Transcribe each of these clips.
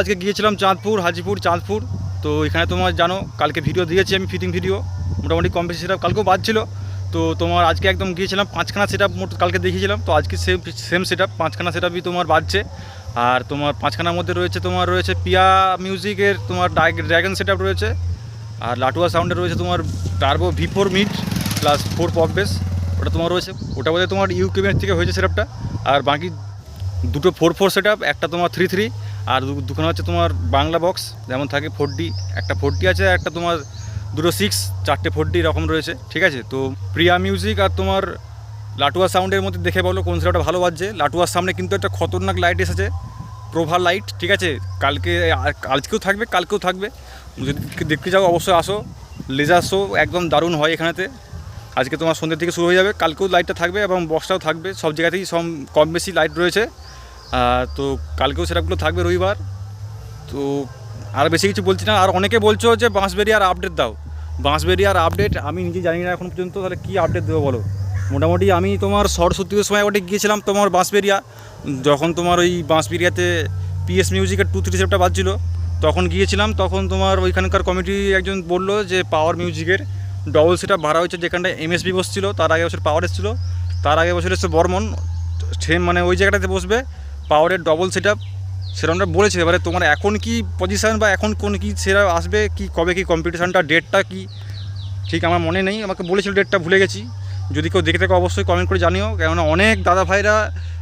আজকে গিয়েছিলাম চাঁদপুর, হাজিপুর, চাঁদপুর। তো এখানে তোমার জানো, কালকে ভিডিও দিয়েছি আমি ফিটিং ভিডিও মোটামুটি কম বেশি সেটা কালকেও বাজছিল তো তোমার আজকে একদম গিয়েছিলাম, পাঁচখানা সেট মোট কালকে দেখিয়েছিলাম। তো আজকে সেম সেম সেট পাঁচখানা সেট তোমার বাজছে। আর তোমার পাঁচখানার মধ্যে রয়েছে তোমার, রয়েছে পিয়া মিউজিকের তোমার ড্রাগন সেট রয়েছে। আর লাটুয়া সাউন্ডের রয়েছে তোমার turbo V four mid plus four pop bass ওটা তোমার রয়েছে, ওটা বোধহয় তোমার ইউকেমের থেকে হয়েছে সেটআপটা আর বাকি দুটো ফোর ফোর সেট একটা তোমার থ্রি থ্রি আর দুখানা হচ্ছে তোমার বাংলা বক্স যেমন থাকে ফোর ডি একটা ফোর ডি আছে একটা তোমার দুটো সিক্স চারটে ফোর ডি এরকম রয়েছে, ঠিক আছে? তো প্রিয়া মিউজিক আর তোমার লাটুয়া সাউন্ডের মধ্যে দেখে বলো কোন সেটটা ভালো বাজছে। লাটুয়ার সামনে কিন্তু একটা খতরনাক লাইট এসেছে, প্রভা লাইট ঠিক আছে? কালকে আজকেও থাকবে, কালকেও থাকবে। যদি দেখতে যাও অবশ্যই আসো লেজার শো একদম দারুণ হয় এখানেতে। আজকে তোমার সন্ধ্যের থেকে শুরু হয়ে যাবে, কালকেও লাইটটা থাকবে এবং বক্সটাও থাকবে, সব জায়গাতেই সব কম বেশি লাইট রয়েছে। তো কালকেও সেটাগুলো থাকবে রবিবার। তো আর বেশি কিছু বলছি না। আর অনেকে বলছো যে বাঁশবেরিয়ার আপডেট দাও। বাঁশবেরিয়ার আপডেট আমি নিজে জানি না এখন পর্যন্ত। তাহলে কী আপডেট দেবো বলো? মোটামুটি আমি তোমার সরস্বতীর সময় ওটা গিয়েছিলাম, তোমার বাঁশবেরিয়া যখন তোমার ওই বাঁশবেরিয়াতে পিএস মিউজিকের টু থ্রি সেটটা বাজছিল, তখন গিয়েছিলাম। তখন তোমার ওইখানকার কমিটি একজন বলল যে পাওয়ার মিউজিকের ডবল সেটা ভাড়া হয়েছে যেখানটা এমএসবি বসছিল। তার আগে বছর পাওয়ার এসেছিল। তার আগে বছর এসছে বর্মন। সেম মানে ওই জায়গাটাতে বসবে। পাওয়ারের ডবল সেট আপ সেরকমটা বলেছে। এবারে তোমার এখন কি পজিশান বা এখন কোন কি সেরা আসবে, কি কবে কি কম্পিটিশানটা ডেটটা কি? ঠিক আমার মনে নেই। আমাকে বলেছিল ডেটটা ভুলে গেছি। যদি কেউ দেখে থাকে, অবশ্যই কমেন্ট করে জানিও। কেননা অনেক দাদা ভাইরা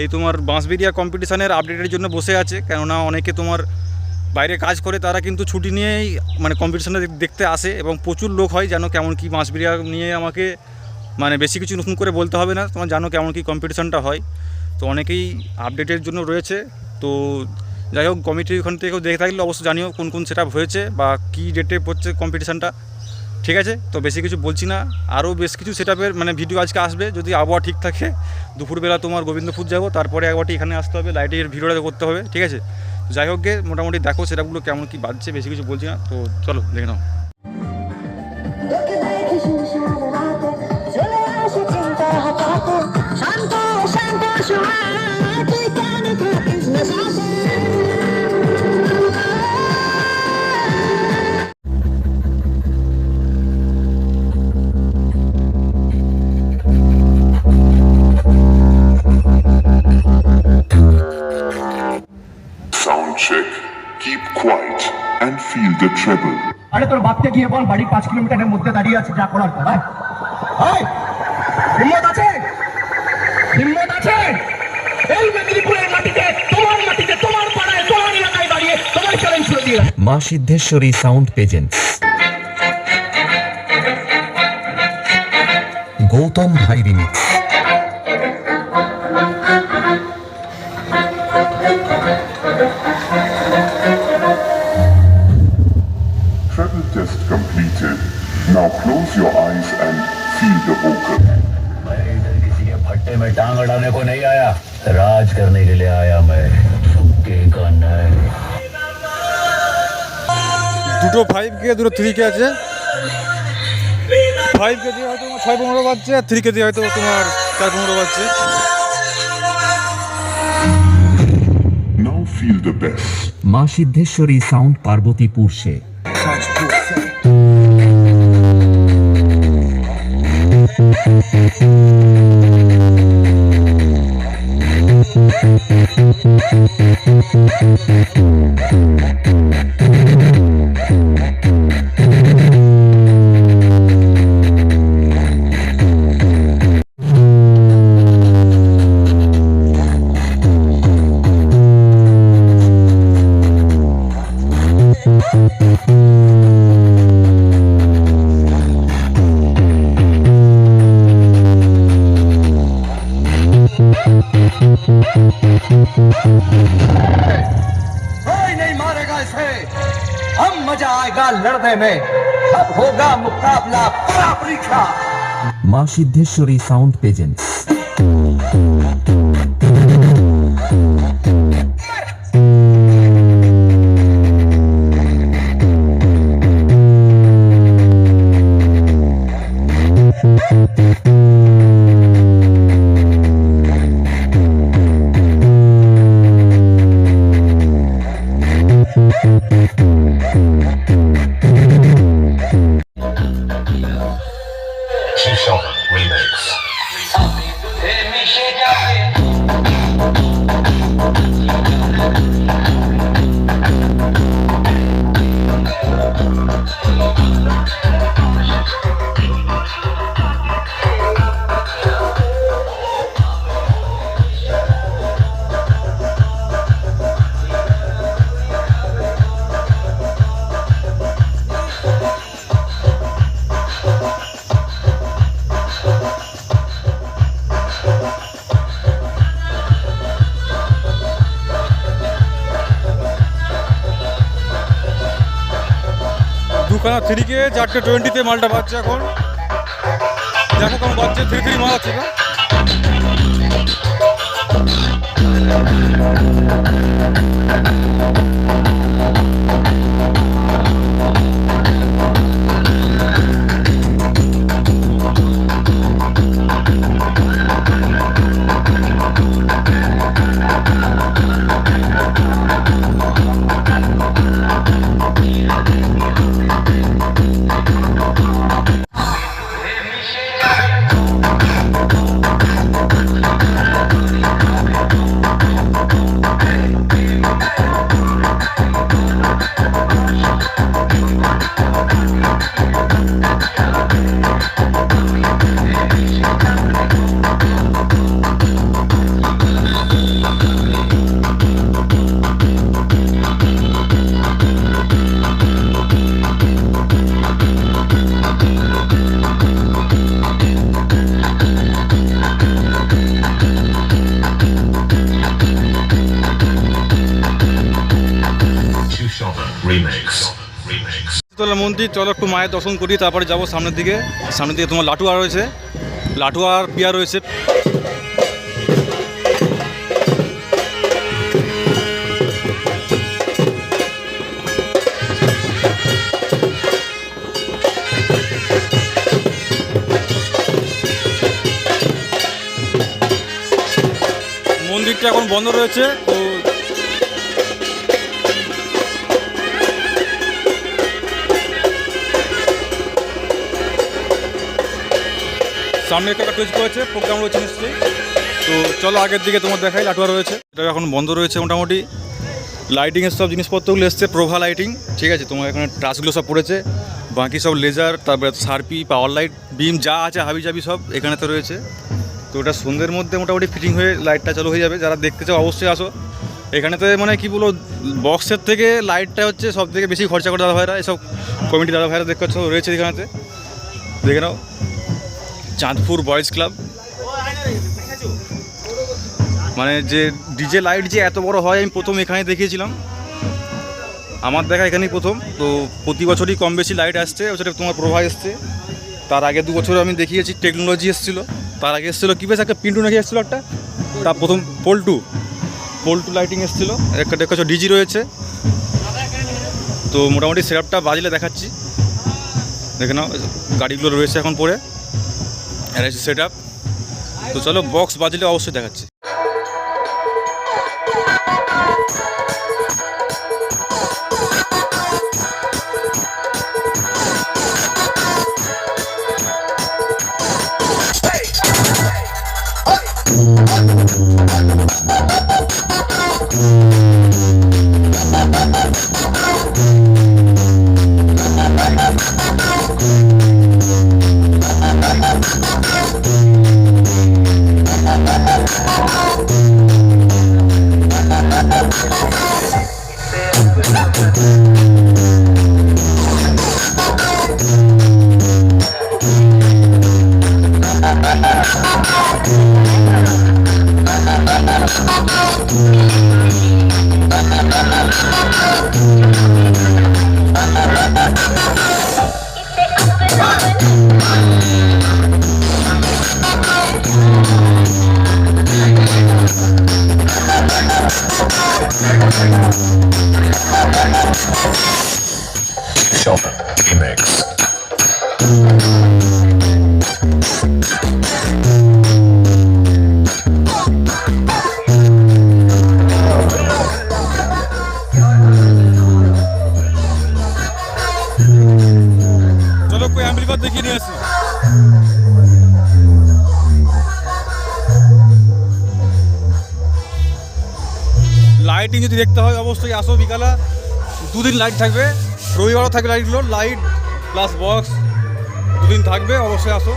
এই তোমার বাঁশবেরিয়া কম্পিটিশানের আপডেটের জন্য বসে আছে। কেননা অনেকে তোমার বাইরে কাজ করে, তারা কিন্তু ছুটি নিয়েই মানে কম্পিটিশানে দেখতে আসে এবং প্রচুর লোক হয়। যেন কেমন কি বাঁশবেরিয়া নিয়ে আমাকে মানে বেশি কিছু নতুন করে বলতে হবে না। তোমার জানো কেমন কি কম্পিটিশানটা হয়। তো অনেকেই আপডেটের জন্য রয়েছে। তো যাই হোক কমিটি ওখান থেকেও দেখে থাকলে অবশ্যই জানিও কোন কোন সেট হয়েছে বা কী ডেটে পড়ছে কম্পিটিশানটা ঠিক আছে? তো বেশি কিছু বলছি না। আরও বেশ কিছু সেট মানে ভিডিও আজকে আসবে। যদি আবহাওয়া ঠিক থাকে, দুপুরবেলা তোমার গোবিন্দপুর যাব, তারপরে একবারটি এখানে আসতে হবে লাইটের ভিডিওটা করতে হবে, ঠিক আছে? যাই হোক গে, মোটামুটি দেখো সেটাগুলো কেমন কি বাজছে, বেশি কিছু বলছি না। তো চলো, দেখে নাও। আরে তোর বাপকে গিয়ে বল বাড়ি পাঁচ কিলোমিটারের মধ্যে দাঁড়িয়ে আছে যা করার কর হিম্মত আছে? হিম্মত আছে? মা সিদ্ধেশ্বরী সাউন্ড পেজেন্টস। গৌতম ভাই remix Now close your eyes and feel the vocal. मैं इधर किसी के फट्टे में टांग अड़ाने को नहीं आया राज करने के लिए आया मैं के का नहीं দুটো ফাইভ কে দুটো থ্রি কে আছে ফাইভ কে দিয়ে হয়তো তোমার ছয় পনেরো বাজছে আর থ্রি কে দিয়ে হয়তো তোমার চার পনেরো বাজছে Now feel the bass. মা সিদ্ধেশ্বরী সাউন্ড পার্বতীপুর সে Thank you. में अब होगा मुकाबला बड़ा परीक्षा মা সিদ্ধেশ্বরী সাউন্ড পেজেন্টস দুখানা থ্রিকে, চারটে টোয়েন্টিতে মালটা বাজছে এখন। দেখো কেমন বাজছে, থ্রি থ্রি মাল আছে না? চলো একটু মায়ের দর্শন করি, তারপরে যাব সামনের দিকে। সামনের দিকে তোমার লাটুয়া রয়েছে। লাটুয়া আর পিয়া রয়েছে। মন্দিরটা এখন বন্ধ রয়েছে, তো সামনে একটা টেস্ট করেছে প্রোগ্রাম রয়েছে নিশ্চয়ই তো চলো আগের দিকে তোমার দেখাই, লাটুয়া রয়েছে। এটা এখন বন্ধ রয়েছে মোটামুটি। লাইটিংয়ের সব জিনিসপত্রগুলো এসছে, প্রোভা লাইটিং ঠিক আছে? তোমার এখানে ট্রাসগুলো সব পড়েছে। বাকি সব লেজার তারপরে সার্পি পাওয়ার লাইট বিম যা আছে হাবি জাবি সব এখানে তো রয়েছে। তো ওটা সন্ধ্যের মধ্যে মোটামুটি ফিটিং হয়ে লাইটটা চালু হয়ে যাবে। যারা দেখতে চাও অবশ্যই আসো। এখানে তো মানে কি বলব বক্সের থেকে লাইটটা হচ্ছে সব থেকে বেশি খরচা করে দাদা ভাইরা এসব কমিটি দাদা ভাইরা দেখতে রয়েছে এখানেতে। দেখে নাও। Chandpur boys club. মানে যে ডিজে লাইট যে এত বড় হয়, আমি প্রথম এখানে দেখিয়েছিলাম। আমার দেখা এখানেই প্রথম। তো প্রতি বছরই কম বেশি লাইট আসছে ওটা তোমার প্রভা এসছে। তার আগে দু বছর আমি দেখিয়েছি, টেকনোলজি এসেছিল। তার আগে এসেছিল কী বেশ, একটা পিন্টু নাকি এসেছিল একটা? তার প্রথম পোল্টু। পোল্টু লাইটিং এসেছিল। একটা দেখছ ডিজি রয়েছে। তো মোটামুটি সেটআপটা বাজলে দেখাচ্ছি। দেখে নাও, গাড়িগুলো রয়েছে এখন পরে আর সেট আপ তো চলো বক্স বাজলে অবশ্যই দেখাচ্ছি। একবার নিয়ে আসি। লাইটিং যদি দেখতে হয়, অবশ্যই আসো বিকালে। দুদিন লাইট থাকবে। রবিবারও থাকবে লাইটগুলো লাইট প্লাস বক্স দুদিন থাকবে, অবশ্যই আসো।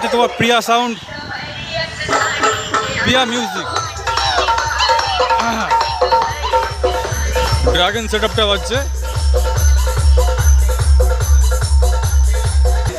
সামনে পাচ্ছে তোমার Priya sound Priya music dragon set আপটা বাজছে। কি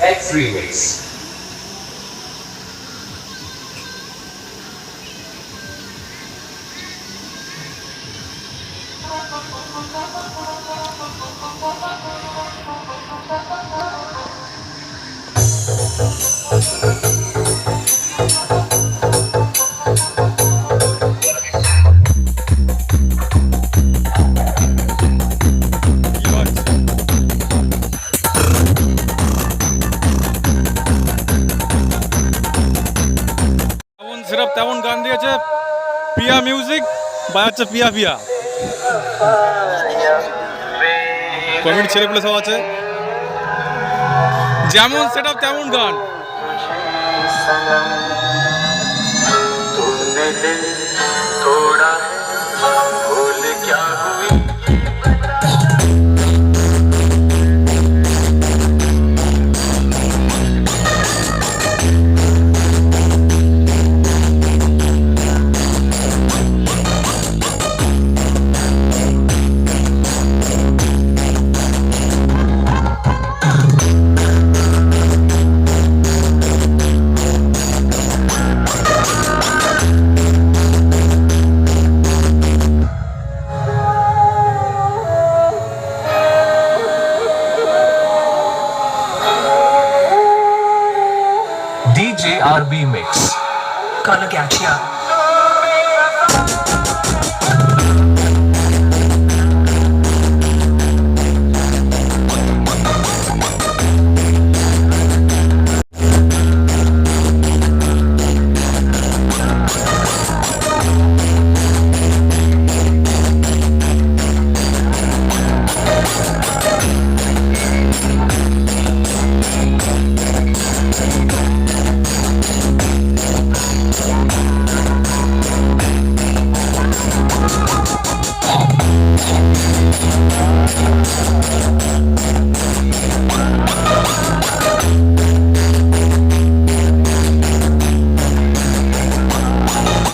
সেরপ তেমন গান দিয়েছে পিয়া মিউজিক বাজাচ্ছে পিয়া পিয়া। কমেডি ছেলেগুলো সব আছে। যেমন সেটা তেমন গান। RB mix Kalagachia.